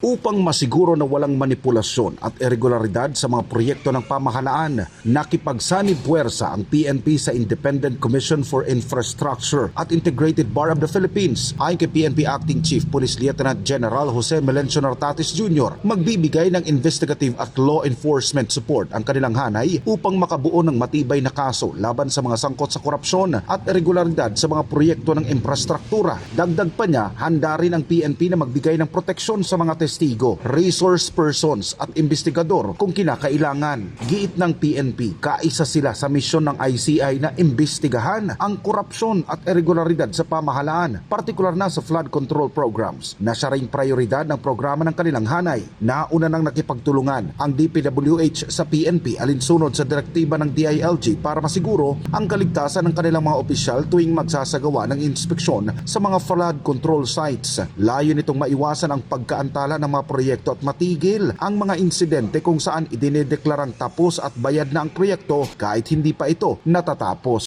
Upang masiguro na walang manipulasyon at irregularidad sa mga proyekto ng pamahalaan, nakipagsanib puwersa ang PNP sa Independent Commission for Infrastructure at Integrated Bar of the Philippines. Ayon kay PNP Acting Chief Police Lieutenant General Jose Melencio Nartatis Jr., magbibigay ng investigative at law enforcement support ang kanilang hanay upang makabuo ng matibay na kaso laban sa mga sangkot sa korupsyon at irregularidad sa mga proyekto ng infrastruktura. Dagdag pa niya, handa rin ang PNP na magbigay ng proteksyon sa mga testigo, resource persons at investigador kung kinakailangan. Giit ng PNP, kaisa sila sa misyon ng ICI na imbestigahan ang korupsyon at irregularidad sa pamahalaan, partikular na sa flood control programs na siya ring prioridad ng programa ng kanilang hanay. Nauna nang nakipagtulungan ang DPWH sa PNP alinsunod sa direktiba ng DILG para masiguro ang kaligtasan ng kanilang mga opisyal tuwing magsasagawa ng inspeksyon sa mga flood control sites. Layo nitong maiwasan ang pagkaantala ng mga proyekto at matigil ang mga insidente kung saan idinedeklarang tapos at bayad na ang proyekto kahit hindi pa ito natatapos.